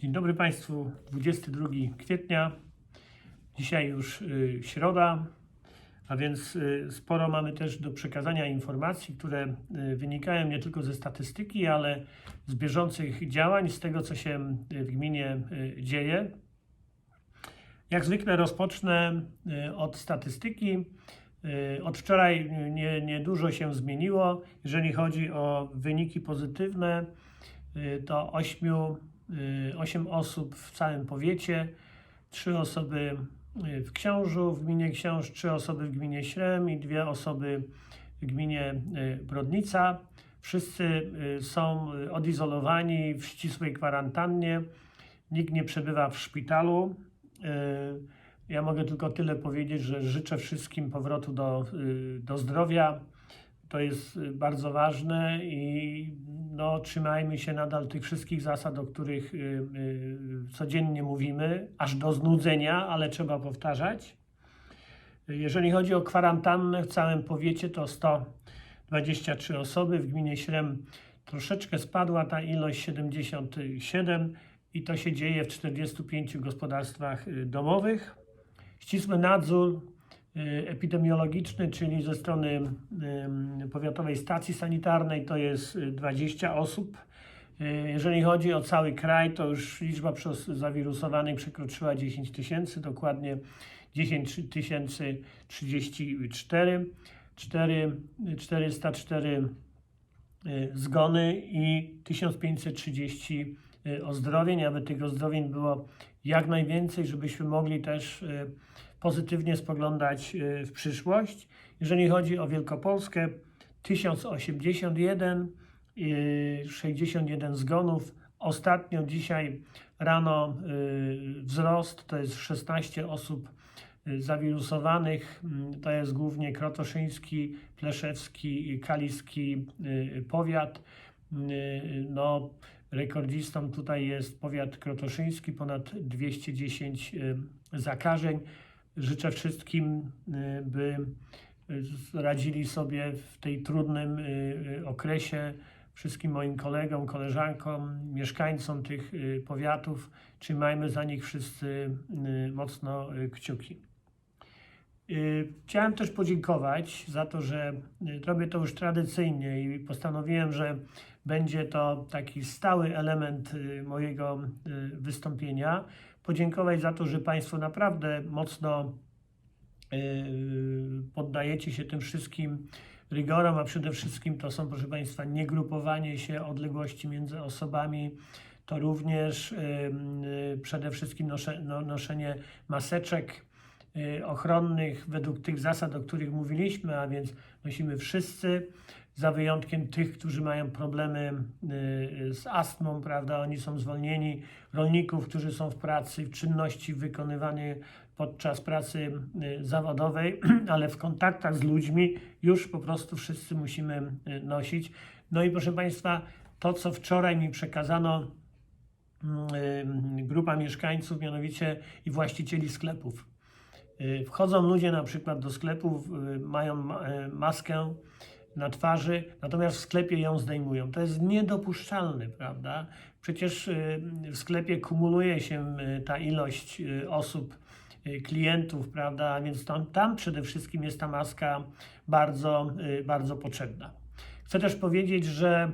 Dzień dobry Państwu, 22 kwietnia. Dzisiaj już y, środa, a więc y, sporo mamy też do przekazania informacji, które y, wynikają nie tylko ze statystyki, ale z bieżących działań, z tego co się w gminie dzieje. Jak zwykle rozpocznę od statystyki. Od wczoraj y, nie, nie dużo się zmieniło. Jeżeli chodzi o wyniki pozytywne, to 8, 8 osób w całym powiecie, 3 osoby y, w Książu, w gminie Książ, 3 osoby w gminie Śrem i 2 osoby w gminie y, Brodnica. Wszyscy y, są y, odizolowani w ścisłej kwarantannie. Nikt nie przebywa w szpitalu. Y, Ja mogę tylko tyle powiedzieć, że życzę wszystkim powrotu do, y, do zdrowia. To jest y, bardzo ważne i no, trzymajmy się nadal tych wszystkich zasad, o których y, y, codziennie mówimy, aż do znudzenia, ale trzeba powtarzać. Jeżeli chodzi o kwarantannę w całym powiecie, to 123 osoby. W gminie Śrem troszeczkę spadła ta ilość 77 i to się dzieje w 45 gospodarstwach domowych. Ścisły nadzór epidemiologiczny, czyli ze strony ym, Powiatowej Stacji Sanitarnej, to jest y, 20 osób. Y, Jeżeli chodzi o cały kraj, to już liczba zawirusowanych przekroczyła 10 tysięcy, dokładnie 10 tysięcy 34, 4, 404 y, zgony i 1530 y, ozdrowień, aby tych ozdrowień było jak najwięcej, żebyśmy mogli też y, pozytywnie spoglądać y, w przyszłość. Jeżeli chodzi o Wielkopolskę, 1081, y, 61 zgonów. Ostatnio dzisiaj rano y, wzrost to jest 16 osób y, zawirusowanych. Mm, To jest głównie Krotoszyński, Pleszewski, Kaliski y, powiat. Y, No, rekordzistą tutaj jest powiat krotoszyński, ponad 210 y, zakażeń. Życzę wszystkim, y, by y, radzili sobie w tej trudnym y, okresie. Wszystkim moim kolegom, koleżankom, mieszkańcom tych powiatów. Trzymajmy za nich wszyscy mocno kciuki. Chciałem też podziękować za to, że robię to już tradycyjnie i postanowiłem, że będzie to taki stały element mojego wystąpienia. Podziękować za to, że Państwo naprawdę mocno y, poddajecie się tym wszystkim rygorom, a przede wszystkim to są, proszę Państwa, nie grupowanie się, odległości między osobami, to również y, przede wszystkim no, noszenie maseczek ochronnych według tych zasad, o których mówiliśmy, a więc nosimy wszyscy, za wyjątkiem tych, którzy mają problemy y, z astmą, prawda, oni są zwolnieni, rolników, którzy są w pracy, w czynności wykonywanej podczas pracy y, zawodowej, ale w kontaktach z ludźmi już po prostu wszyscy musimy y, nosić. No i proszę Państwa, to co wczoraj mi przekazano mm, y, grupa mieszkańców, mianowicie i właścicieli sklepów. Y, Wchodzą ludzie na przykład do sklepów, y, mają ma- y, maskę na twarzy, natomiast w sklepie ją zdejmują. To jest niedopuszczalne, prawda? Przecież w sklepie kumuluje się ta ilość osób, klientów, prawda? A więc tam, tam przede wszystkim jest ta maska bardzo, bardzo potrzebna. Chcę też powiedzieć, że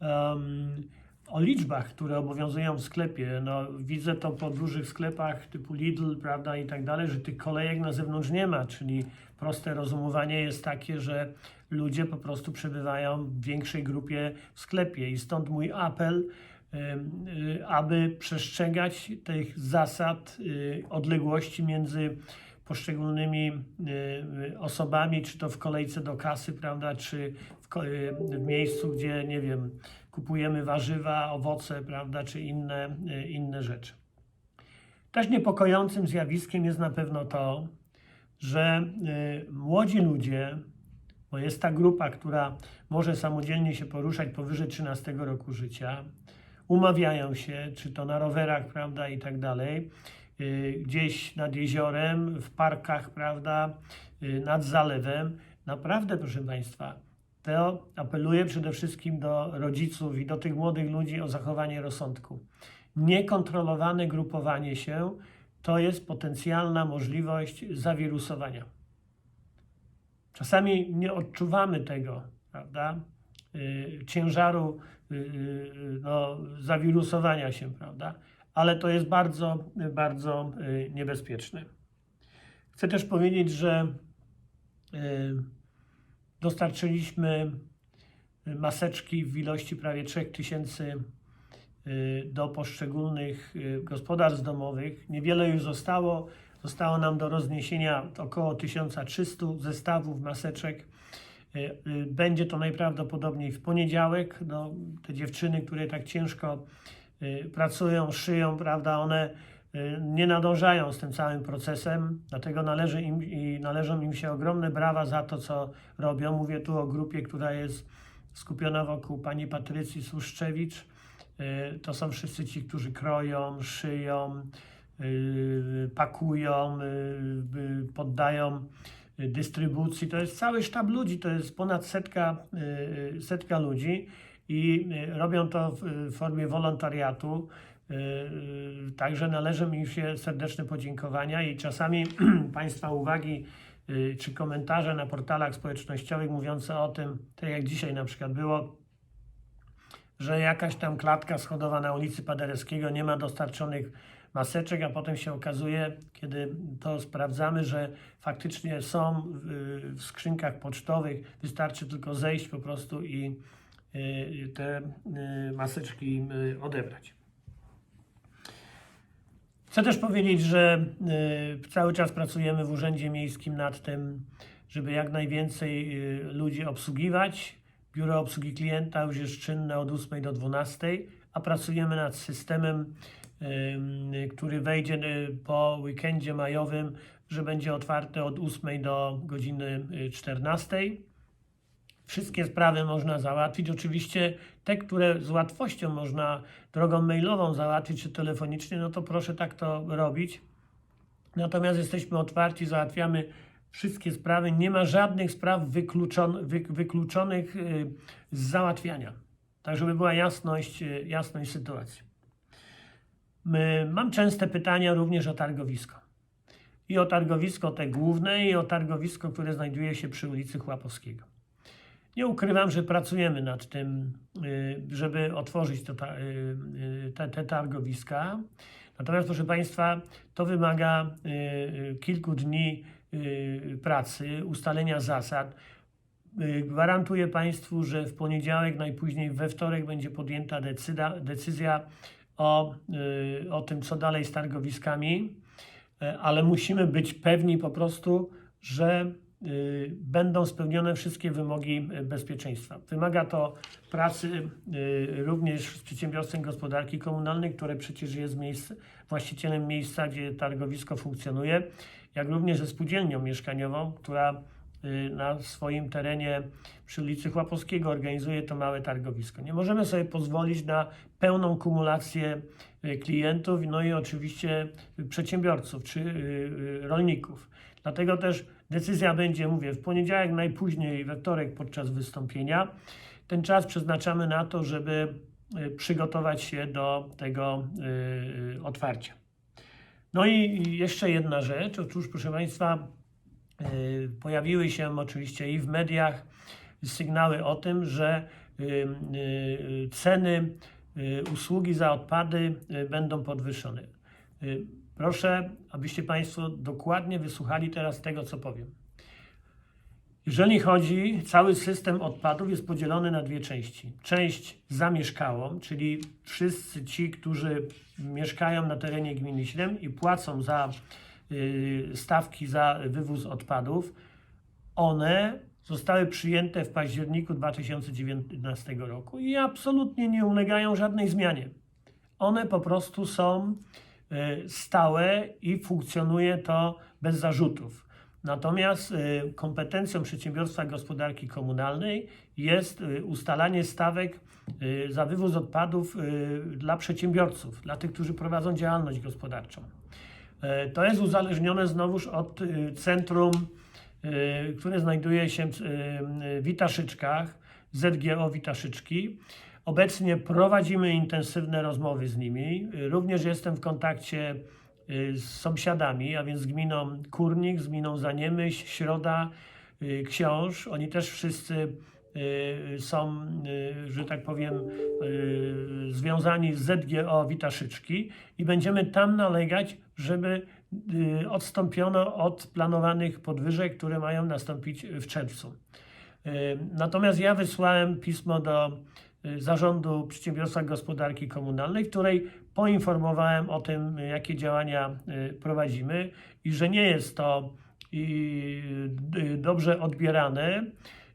em, o liczbach, które obowiązują w sklepie, no widzę to po dużych sklepach typu Lidl, prawda, i tak dalej, że tych kolejek na zewnątrz nie ma, czyli proste rozumowanie jest takie, że ludzie po prostu przebywają w większej grupie w sklepie. I stąd mój apel, y, aby przestrzegać tych zasad y, odległości między poszczególnymi y, osobami, czy to w kolejce do kasy, prawda, czy w, w miejscu, gdzie, nie wiem, kupujemy warzywa, owoce, prawda, czy inne, y, inne rzeczy. Też niepokojącym zjawiskiem jest na pewno to, że y, młodzi ludzie, bo jest ta grupa, która może samodzielnie się poruszać powyżej 13 roku życia, umawiają się, czy to na rowerach, prawda, i tak dalej, y, gdzieś nad jeziorem, w parkach, prawda, nad zalewem. Naprawdę, proszę Państwa, to apeluję przede wszystkim do rodziców i do tych młodych ludzi o zachowanie rozsądku. niekontrolowane grupowanie się to jest potencjalna możliwość zawirusowania. Czasami nie odczuwamy tego, prawda? y, ciężaru y, y, no, zawirusowania się, prawda? Ale to jest bardzo, bardzo niebezpieczne. Chcę też powiedzieć, że dostarczyliśmy maseczki w ilości prawie 3000 y, do poszczególnych y, gospodarstw domowych. Niewiele już zostało. Zostało nam do rozniesienia około 1300 zestawów maseczek. Y, y, Będzie to najprawdopodobniej w poniedziałek. No, te dziewczyny, które tak ciężko y, pracują, szyją, prawda, one y, nie nadążają z tym całym procesem, dlatego należy im, i należą im się ogromne brawa za to, co robią. Mówię tu o grupie, która jest skupiona wokół pani Patrycji Słuszczewicz. Y, To są wszyscy ci, którzy kroją, szyją, y, pakują, y, y, poddają y, dystrybucji. To jest cały sztab ludzi, to jest ponad setka, y, setka ludzi i y, robią to w formie wolontariatu. Y, y, Także należą im się serdeczne podziękowania i czasami Państwa uwagi y, czy komentarze na portalach społecznościowych mówiące o tym, tak jak dzisiaj na przykład było, że jakaś tam klatka schodowa na ulicy Paderewskiego nie ma dostarczonych maseczek, a potem się okazuje, kiedy to sprawdzamy, że faktycznie są w, skrzynkach pocztowych, wystarczy tylko zejść po prostu i y, te maseczki odebrać. Chcę też powiedzieć, że y, cały czas pracujemy w Urzędzie Miejskim nad tym, żeby jak najwięcej y, ludzi obsługiwać. Biuro Obsługi Klienta już jest czynne od 8 do 12, a pracujemy nad systemem, y, który wejdzie po weekendzie majowym, że będzie otwarte od 8 do godziny y, 14. Wszystkie sprawy można załatwić. Oczywiście te, które z łatwością można drogą mailową załatwić czy telefonicznie, no to proszę tak to robić. Natomiast jesteśmy otwarci, załatwiamy wszystkie sprawy. Nie ma żadnych spraw wykluczon, wy, wykluczonych y, z załatwiania. Tak, żeby była jasność, y, jasność sytuacji. Mam częste pytania również o targowisko. I o targowisko te główne, i o targowisko, które znajduje się przy ulicy Chłapowskiego. Nie ukrywam, że pracujemy nad tym, y, żeby otworzyć to, y, y, te, te targowiska. Natomiast, proszę Państwa, to wymaga kilku dni pracy, ustalenia zasad. Gwarantuję Państwu, że w poniedziałek, najpóźniej we wtorek będzie podjęta decyda, decyzja o, o tym, co dalej z targowiskami, ale musimy być pewni po prostu, że będą spełnione wszystkie wymogi y, bezpieczeństwa. Wymaga to pracy y, również z przedsiębiorstwem gospodarki komunalnej, które przecież jest miejsce, właścicielem miejsca, gdzie targowisko funkcjonuje, jak również ze spółdzielnią mieszkaniową, która y, na swoim terenie przy ulicy Chłapowskiego organizuje to małe targowisko. Nie możemy sobie pozwolić na pełną kumulację y, klientów, no i oczywiście y, przedsiębiorców czy y, y, rolników. Dlatego też decyzja będzie, mówię, w poniedziałek, najpóźniej we wtorek podczas wystąpienia. Ten czas przeznaczamy na to, żeby y, przygotować się do tego y, y, otwarcia. No i jeszcze jedna rzecz. Otóż, proszę Państwa, pojawiły się oczywiście i w mediach sygnały o tym, że ceny usługi za odpady będą podwyższone. Proszę, abyście Państwo dokładnie wysłuchali teraz tego, co powiem. Jeżeli chodzi, cały system odpadów jest podzielony na dwie części. Część zamieszkałą, czyli wszyscy ci, którzy mieszkają na terenie gminy Śrem i płacą za y, stawki za wywóz odpadów, one zostały przyjęte w październiku 2019 roku i absolutnie nie ulegają żadnej zmianie. One po prostu są stałe i funkcjonuje to bez zarzutów. Natomiast y, kompetencją przedsiębiorstwa gospodarki komunalnej jest y, ustalanie stawek y, za wywóz odpadów y, dla przedsiębiorców, dla tych, którzy prowadzą działalność gospodarczą. To jest uzależnione znowuż od y, centrum, y, które znajduje się w y, Witaszyczkach, ZGO Witaszyczki. Obecnie prowadzimy intensywne rozmowy z nimi. Również jestem w kontakcie y, z sąsiadami, a więc z gminą Kurnik, z gminą Zaniemyśl, Środa, y, Książ. Oni też wszyscy y, są, że tak powiem, związani z ZGO Witaszyczki i będziemy tam nalegać, żeby odstąpiono od planowanych podwyżek, które mają nastąpić w czerwcu. Natomiast ja wysłałem pismo do Zarządu Przedsiębiorstwa Gospodarki Komunalnej, w której poinformowałem o tym, y, jakie działania y, prowadzimy i że nie jest to i, y, dobrze odbierane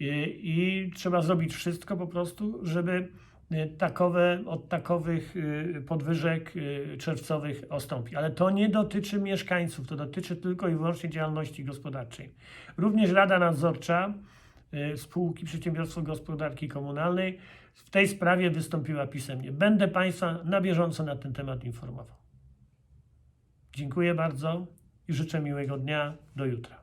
i, trzeba zrobić wszystko po prostu, żeby y, takowe, od takowych y, podwyżek y, czerwcowych odstąpić. Ale to nie dotyczy mieszkańców, to dotyczy tylko i wyłącznie działalności gospodarczej. Również Rada Nadzorcza y, spółki Przedsiębiorstwo Gospodarki Komunalnej w tej sprawie wystąpiła pisemnie. Będę Państwa na bieżąco na ten temat informował. Dziękuję bardzo i życzę miłego dnia. Do jutra.